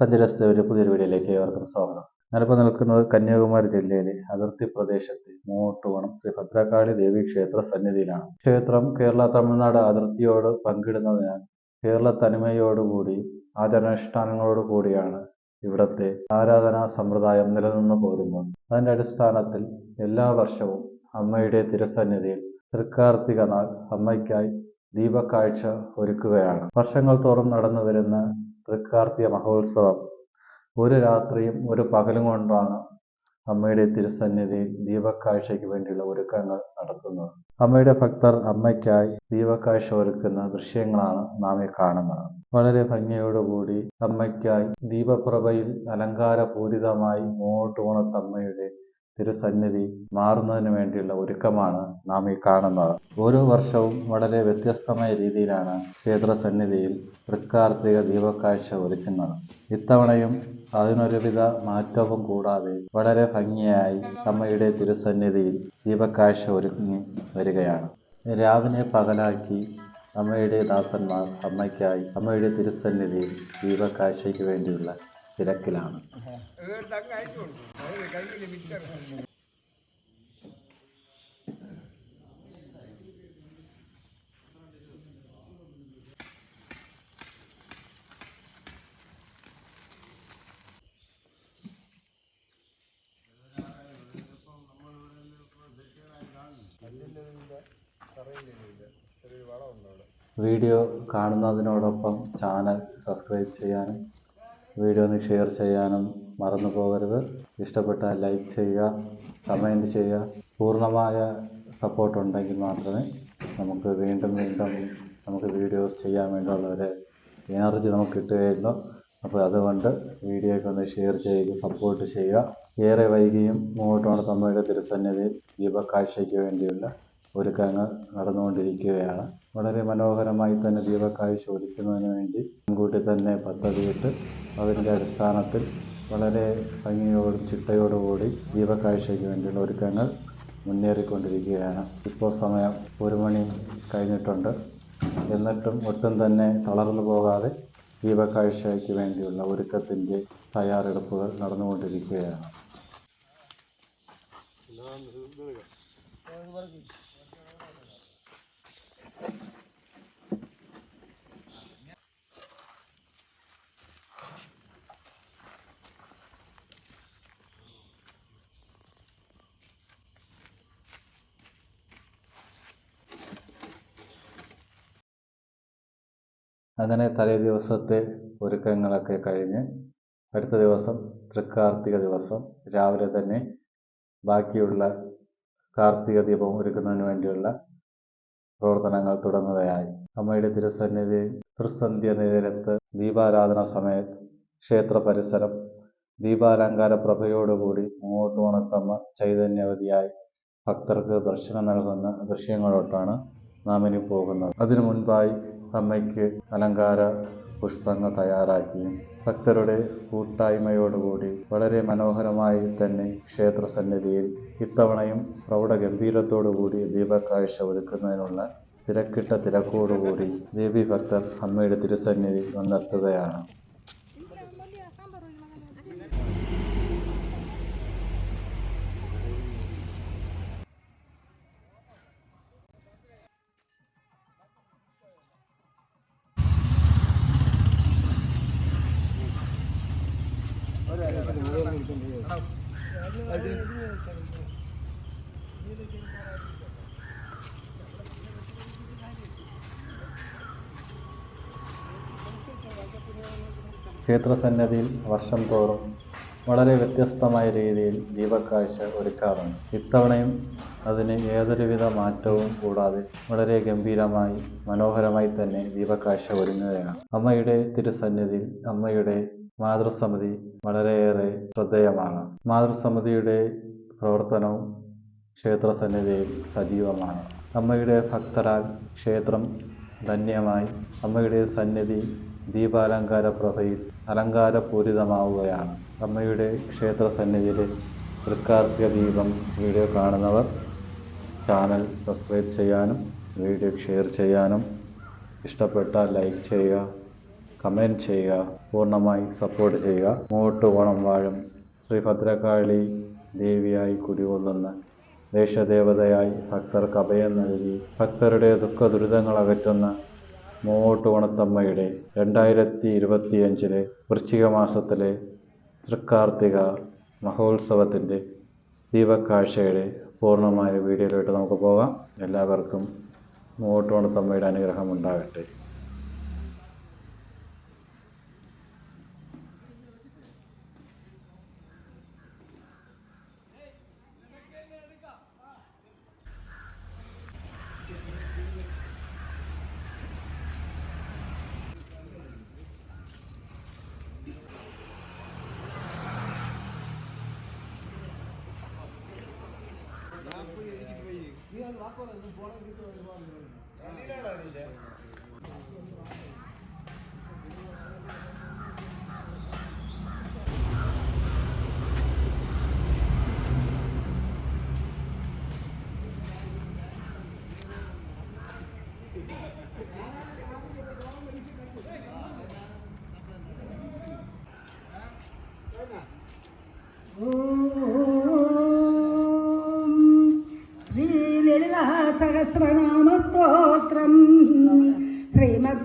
സഞ്ചരസ്ഥയുടെ പുതിയൊരു വീഡിയോയിലേക്ക് ഏവർക്കും സ്വാഗതം. ഞാനിപ്പോൾ നിൽക്കുന്നത് കന്യാകുമാരി ജില്ലയിലെ അതിർത്തി പ്രദേശത്ത് മൂട്ടുവണം ശ്രീ ഭദ്രകാളി ദേവി ക്ഷേത്ര സന്നിധിയിലാണ്. ക്ഷേത്രം കേരള തമിഴ്നാട് അതിർത്തിയോട് പങ്കിടുന്നതിനാൽ കേരള തനിമയോടുകൂടി ആചരണാനുഷ്ഠാനങ്ങളോട് കൂടിയാണ് ഇവിടത്തെ ആരാധനാ സമ്പ്രദായം നിലനിന്നു പോരുന്നത്. അതിന്റെ അടിസ്ഥാനത്തിൽ എല്ലാ വർഷവും അമ്മയുടെ തിരുസന്നിധിയിൽ തൃക്കാർത്തിക നാൾ അമ്മയ്ക്കായി ദീപക്കാഴ്ച ഒരുക്കുകയാണ്. വർഷങ്ങൾ തോറും നടന്നു വരുന്ന തൃക്കാർത്തിക മഹോത്സവം. ഒരു രാത്രിയും ഒരു പകലും കൊണ്ടാണ് അമ്മയുടെ തിരുസന്നിധിയിൽ ദീപക്കാഴ്ചയ്ക്ക് വേണ്ടിയുള്ള ഒരുക്കങ്ങൾ നടത്തുന്നത്. അമ്മയുടെ ഭക്തർ അമ്മയ്ക്കായി ദീപക്കാഴ്ച ഒരുക്കുന്ന ദൃശ്യങ്ങളാണ് നാം ഈ കാണുന്നത്. വളരെ ഭംഗിയോടുകൂടി അമ്മയ്ക്കായി ദീപപ്രഭയിൽ അലങ്കാരപൂരിതമായി മൂട്ടൂണത്തമ്മയുടെ തിരുസന്നിധി മാറുന്നതിന് വേണ്ടിയുള്ള ഒരുക്കമാണ് നാം ഈ കാണുന്നത്. ഓരോ വർഷവും വളരെ വ്യത്യസ്തമായ രീതിയിലാണ് ക്ഷേത്ര സന്നിധിയിൽ തൃക്കാർത്തിക ദീപക്കാഴ്ച ഒരുക്കുന്നത്. ഇത്തവണയും അതിനൊരുവിധ മാറ്റവും കൂടാതെ വളരെ ഭംഗിയായി അമ്മയുടെ തിരുസന്നിധിയിൽ ദീപക്കാഴ്ച ഒരുങ്ങി വരികയാണ്. രാവിലെ പകലാക്കി അമ്മയുടെ ദാസന്മാർ അമ്മയ്ക്കായി അമ്മയുടെ തിരുസന്നിധിയിൽ ദീപക്കാഴ്ചയ്ക്ക് വേണ്ടിയുള്ള തിരക്കിലാണ്. വീഡിയോ കാണുന്നതിനോടൊപ്പം ചാനൽ സബ്സ്ക്രൈബ് ചെയ്യാനും വീഡിയോ ഒന്ന് ഷെയർ ചെയ്യാനും മറന്നു പോകരുത്. ഇഷ്ടപ്പെട്ടാൽ ലൈക്ക് ചെയ്യുക കമന്റ് ചെയ്യുക. പൂർണമായ സപ്പോർട്ട് ഉണ്ടെങ്കിൽ മാത്രമേ നമുക്ക് വീണ്ടും വീണ്ടും നമുക്ക് വീഡിയോസ് ചെയ്യാൻ വേണ്ടിയുള്ള ഒരു എനർജി നമുക്ക് കിട്ടുകയുള്ളൂ. അപ്പോൾ അതുകൊണ്ട് വീഡിയോയ്ക്ക് ഒന്ന് ഷെയർ ചെയ്യുക സപ്പോർട്ട് ചെയ്യുക. ഏറെ വൈകിയും മുമ്പോട്ടാണ് തമ്മയുടെ തിരുസന്നിധിയിൽ ദീപക്കാഴ്ചയ്ക്ക് വേണ്ടിയുള്ള ഒരുക്കങ്ങൾ നടന്നുകൊണ്ടിരിക്കുകയാണ്. വളരെ മനോഹരമായി തന്നെ ദീപക്കാഴ്ച ഒരുക്കുന്നതിന് വേണ്ടി മുൻകൂട്ടി തന്നെ പദ്ധതിയിട്ട് അതിന്റെ അടിസ്ഥാനത്തിൽ വളരെ ഭംഗിയോടും ചിട്ടയോടുകൂടി ദീപക്കാഴ്ചയ്ക്ക് വേണ്ടിയുള്ള ഒരുക്കങ്ങൾ മുന്നേറിക്കൊണ്ടിരിക്കുകയാണ്. ഇപ്പോൾ സമയം ഒരു മണി കഴിഞ്ഞിട്ടുണ്ട്. എന്നിട്ടും ഒട്ടും തന്നെ തളർന്നു പോകാതെ ദീപക്കാഴ്ചയ്ക്ക് വേണ്ടിയുള്ള ഒരുക്കത്തിന്റെ തയ്യാറെടുപ്പുകൾ നടന്നുകൊണ്ടിരിക്കുകയാണ്. അങ്ങനെ തലേ ദിവസത്തെ ഒരുക്കങ്ങളൊക്കെ കഴിഞ്ഞ് അടുത്ത ദിവസം തൃക്കാർത്തിക ദിവസം രാവിലെ തന്നെ ബാക്കിയുള്ള കാർത്തിക ദീപം ഒരുക്കുന്നതിന് വേണ്ടിയുള്ള പ്രവർത്തനങ്ങൾ തുടങ്ങുകയായി. അമ്മയുടെ തിരുസന്നിധി തൃസന്ധ്യ നേരത്ത് ദീപാരാധന സമയത്ത് ക്ഷേത്ര പരിസരം ദീപാലങ്കാര പ്രഭയോടുകൂടി മൂട്ടോണത്തമ്മ ചൈതന്യവതിയായി ഭക്തർക്ക് ദർശനം നൽകുന്ന ദൃശ്യങ്ങളോട്ടാണ് നാം ഇനി പോകുന്നത്. അതിനു മുൻപായി അമ്മയ്ക്ക് അലങ്കാര പുഷ്പങ്ങൾ തയ്യാറാക്കിയും ഭക്തരുടെ കൂട്ടായ്മയോടുകൂടി വളരെ മനോഹരമായി തന്നെ ക്ഷേത്ര സന്നിധിയിൽ ഇത്തവണയും പ്രൗഢഗംഭീരത്തോടുകൂടി ദീപക്കാഴ്ച ഒരുക്കുന്നതിനുള്ള തിരക്കിട്ട തിരക്കോടുകൂടി ദേവി ഭക്തർ അമ്മയുടെ തിരുസന്നിധി വന്നെത്തുകയാണ്. ക്ഷേത്രസന്നിധിയിൽ വർഷം തോറും വളരെ വ്യത്യസ്തമായ രീതിയിൽ ദീപക്കാഴ്ച ഒരുക്കാറുണ്ട്. ഇത്തവണയും അതിന് യാതൊരുവിധ മാറ്റവും കൂടാതെ വളരെ ഗംഭീരമായി മനോഹരമായി തന്നെ ദീപക്കാഴ്ച ഒരുങ്ങുകയാണ്. അമ്മയുടെ തിരുസന്നിധിയിൽ അമ്മയുടെ മാതൃസമിതി വളരെയേറെ ശ്രദ്ധേയമാണ്. മാതൃസമിതിയുടെ പ്രവർത്തനവും ക്ഷേത്രസന്നിധിയിൽ സജീവമാണ്. അമ്മയുടെ ഭക്തരാൽ ക്ഷേത്രം ധന്യമായി അമ്മയുടെ സന്നിധി ദീപാലങ്കാര പ്രഭയിൽ അലങ്കാരപൂരിതമാവുകയാണ്. അമ്മയുടെ ക്ഷേത്ര സന്നിധിയിലെ തൃക്കാർത്തിക ദീപം വീഡിയോ കാണുന്നവർ ചാനൽ സബ്സ്ക്രൈബ് ചെയ്യാനും വീഡിയോ ഷെയർ ചെയ്യാനും ഇഷ്ടപ്പെട്ടാൽ ലൈക്ക് ചെയ്യുക കമന്റ് ചെയ്യുക പൂർണമായി സപ്പോർട്ട് ചെയ്യുക. മൂട്ട് ഓണം വാഴും. ശ്രീ ഭദ്രകാളി ദേവിയായി കുടികൊള്ളുന്ന ദേശദേവതയായി ഭക്തർക്ക് അഭയം നൽകി ഭക്തരുടെ ദുഃഖ ദുരിതങ്ങൾ അകറ്റുന്ന മൂവോട്ട് ഓണത്തമ്മയുടെ രണ്ടായിരത്തി ഇരുപത്തിയഞ്ചിലെ വൃശ്ചിക മാസത്തിലെ തൃക്കാർത്തിക മഹോത്സവത്തിന്റെ ദീപക്കാഴ്ചയുടെ പൂർണമായ വീഡിയോയിലോട്ട് നമുക്ക് പോകാം. എല്ലാവർക്കും മൂവോട്ട് ഓണത്തമ്മയുടെ അനുഗ്രഹം ഉണ്ടാകട്ടെ છે.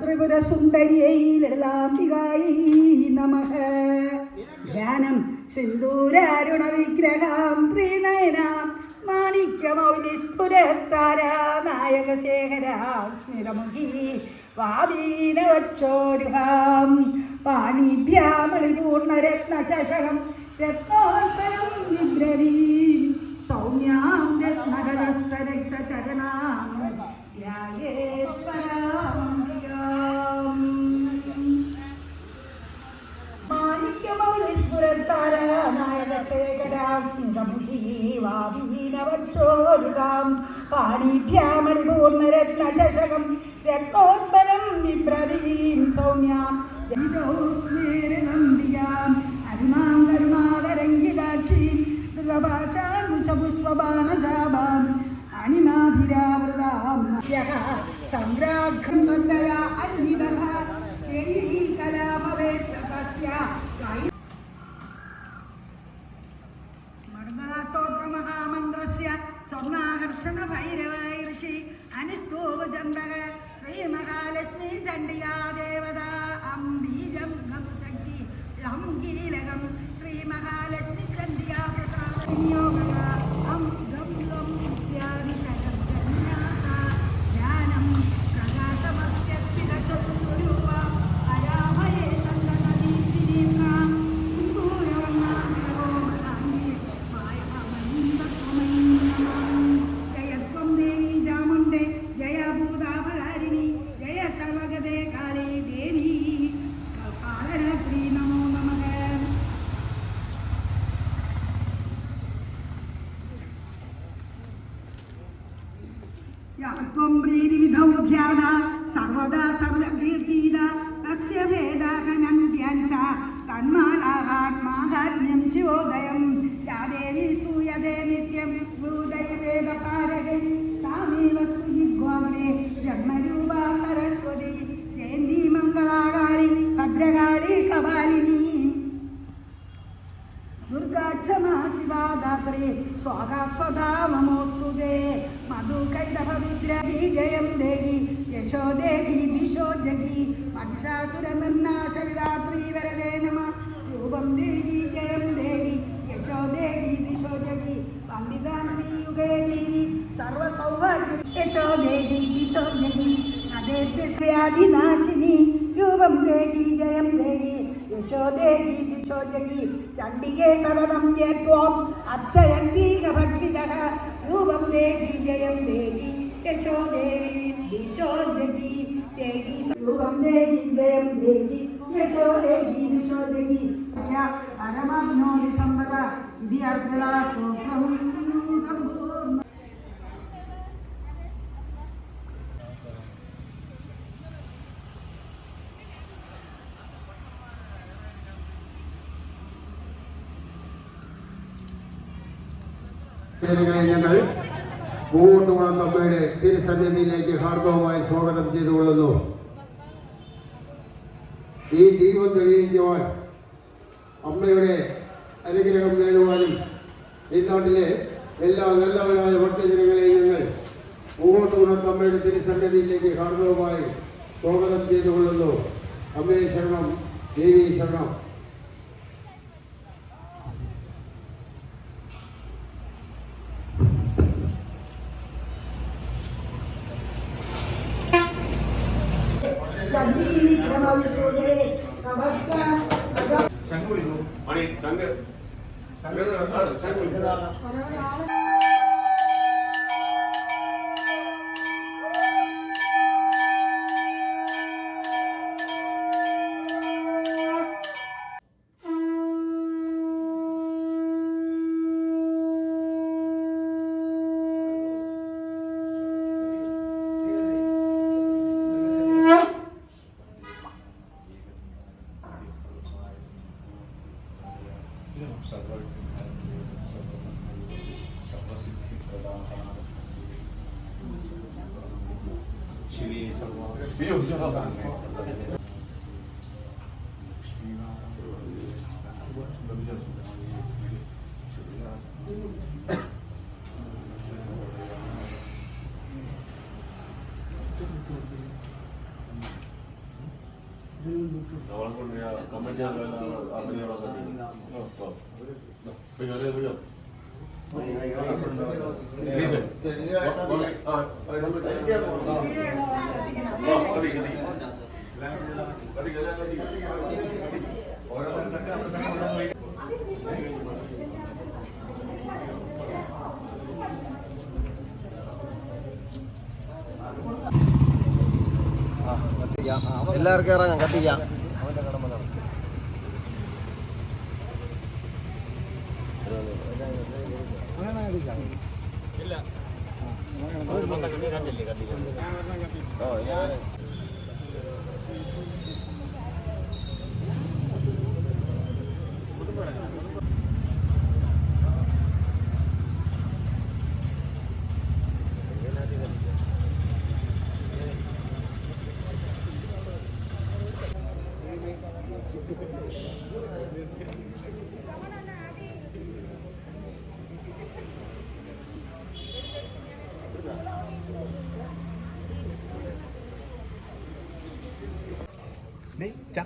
ശ്രീമത്രിപുരസുന്ദര്यै ലളിതാംബികായി നമഃ. ധ്യാനം സിന്ദൂരാരുണവിഗ്രഹാം ത്രിനയനാം മാണിക്യമൗലിസ്ഫുരത്താരാ നായകശേഖരാം സ്മിതമുഖി വാവീനവക്ഷോരുഹാം പാണിഭ്യാമളിപൂർണരത്നശകം രത്നോൽപ്പലം വിദ്രവീം സൗമ്യാം രത്നഹരസ്തരക്തചരണാം ധ്യായേത് മാണിക്യമൗലിസ്ഫുരത്താരാനായകശേഖരാം പാണിഭ്യാമണിപൂർണരത്നശകം രത്നോത്പലം വിപ്രതീം സൗമ്യാം. നന്ദിയാം അരുമാം കരുണാതരംഗിതാക്ഷീം പുഷ്പബാണജാപാം അണിമാഭിരാവൃതാം സംഗ്രാഘം വന്ദയാ അന്വിതഃ. ദേവീ കലാപവേത്രതസ്യ മണ്ഡലസ്തോത്രമഹാമന്ത്രസ്യ സ്വർണാകർഷണ ഭൈരവൈർഷി അനുസ്തൂപചന്ദ്രക ശ്രീമഹാലക്ഷ്മി ചണ്ഡികാ ദേവത അംബീജം ശക്തി അംഗീലകം ശ്രീമഹാലക്ഷ്മി ചണ്ഡികാ പ്രസാദ Indiana ദുർഗാക്ഷമശിവാദാത്രേ സ്വാഗാസ്വദാ മമോസ്തു ദേ മധുകൈതഭ വിഗ്രഹി ജയം ദേഹി യശോ ദേഹി ദിശോ ജഗി മഹിഷാസുരമന്നാശവിരാത്രി വരദേ നമ. രൂപം ദേഹി ജയം ദേഹി യശോ ദേഹി ദിശോ ജഗി വന്ദിതാനവി യുഗേ ദേവി സർവസൗഭാഗ്യം. യശോ ദേഹി ദിശോ ജഗി അതേ വ്യാധിനാശിനി രൂപം ദേഹി ജയം ദേഹി. യശോദേവീതി ദേവി ചണ്ഡികേ ശരണം ചേത്വം അച്ഛയന്തിഹഭക്തിജഃ രൂപം ദേവി ജയം ദേവി. യശോദേവി ചോദ്യതി ദേവി. രൂപം ദേവി ജയം ദേവി. യശോദേവി ചോദ്യതി അനമഗ്നോരി സമ്പദ ഇതി അർദ്ദള സ്തോത്രം ജനങ്ങളെ ഞങ്ങൾ മൂന്നുകുളം തമ്മയുടെ തിരുസന്നിധിയിലേക്ക് ഹാർദവുമായി സ്വാഗതം ചെയ്തുകൊള്ളുന്നു. ഈ ദീപം തെളിയിക്കുവാൻ അമ്മയുടെ അനുഗ്രഹം നേടുവാനും ഈ നാട്ടിലെ എല്ലാ നല്ലവരായ ഭക്തജനങ്ങളെയും ഞങ്ങൾ മുമ്പോട്ട് തമ്മയുടെ തിരുസന്നിധിയിലേക്ക് കാണുന്നതുമായി സ്വാഗതം ചെയ്തുകൊള്ളുന്നു. അമ്മയെ ശരണം ദേവി ശരണം. സംഘടന 没有特色，感觉。എല്ലാവർക്കും ഇറങ്ങാം കത്തിക്കാം.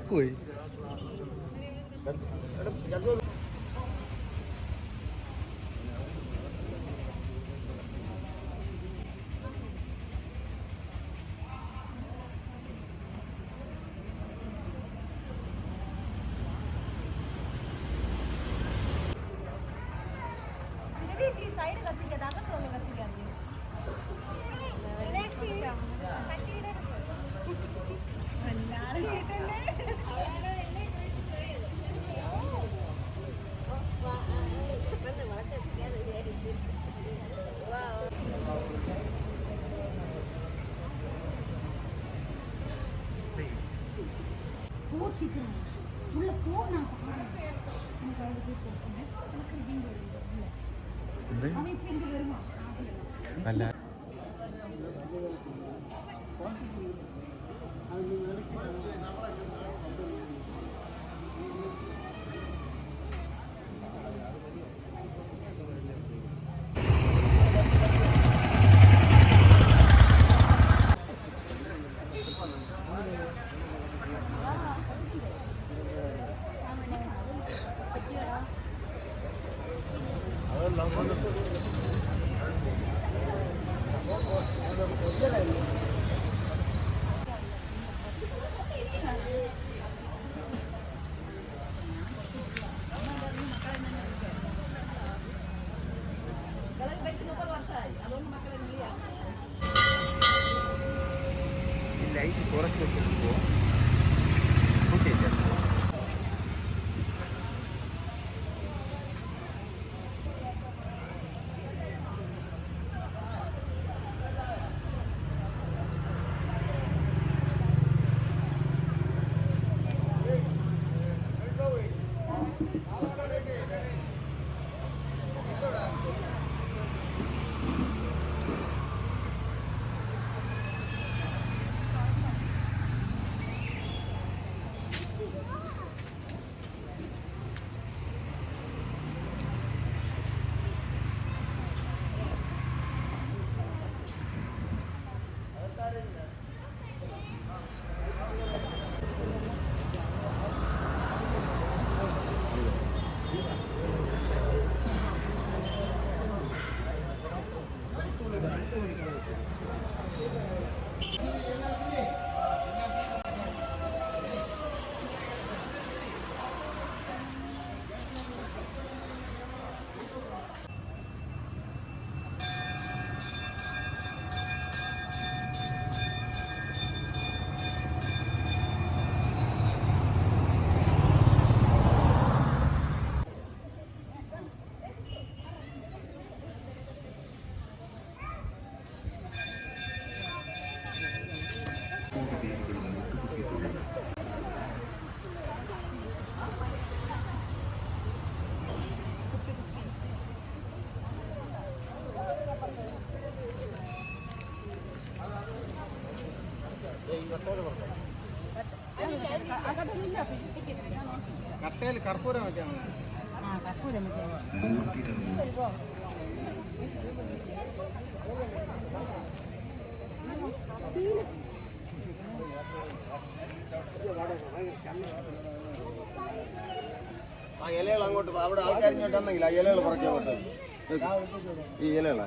会 பூச்சிக்கிறேன் உள்ள போ நான் எனக்கு அழுது போட்டுனேன் எனக்கு இடிங்க வருது அவன் இப்போ இங்கே வருவான் அல்ல അല്ല ലൈറ്റ് കട്ടയിൽ കർപ്പൂരം വെക്കാൻ മതി. ആ ഇലകൾ അങ്ങോട്ട് പോ. അവിടെ ആൾക്കാർ ഇങ്ങോട്ട് വന്നെങ്കിൽ ആ ഇലകൾ പുറകെ അങ്ങോട്ട് വെക്ക്. ഈ ഇലകളാ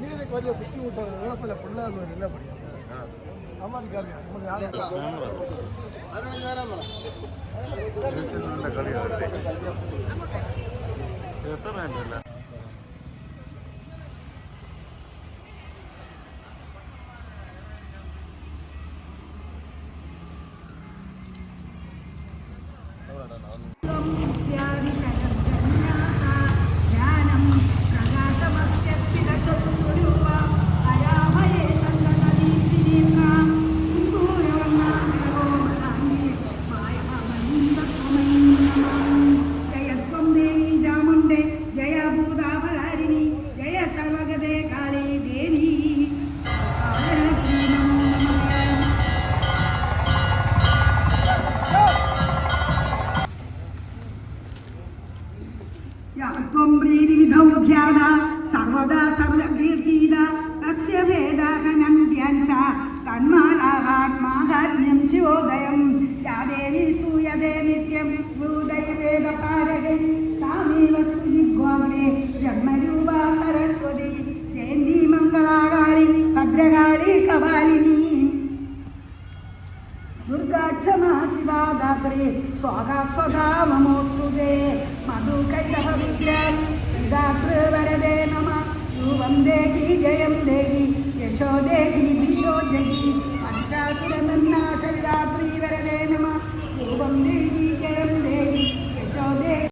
ನೀರಿಗೆ ಬರೀ ಬಿಟ್ಟು ಊಟ ಉಳಪಲ್ಲ ಫುಲ್ಲ ಅನ್ನೋದು ಇಲ್ಲ ಬಡಿ ಅಮ್ಮನ ಗಾಲಿ ಅಮ್ಮನ ಯಾರು ಅದೊಂದು ಆರಾಮಲ್ಲ எத்தனை இல்லை ദേവോദയം യാദേവി തൂയതേ നിത്യം. ഭൂതൈവേദപാരകൈ താമേവ സ്തുതിഗ്വാമേ ജന്മരൂപ സരസ്വതി ജയന്തി മംഗളാകാരി ഭദ്രകാളി കപാലിനി ദുർഗാക്ഷമാ ശിവാദാത്രി സ്വാഗാ സ്വദാ മമോസ്തുതേ മധുകൈതവ വിദ്യാനി പിതാതൃവരദേ നമ. രൂപം ദേഹി ജയം ദേഹി യശോ ദേഹി ദിശോ ജഗി സാക്ഷാസുരമന്നാശവിരാത്രീവരവേ നമ. രൂപം നീ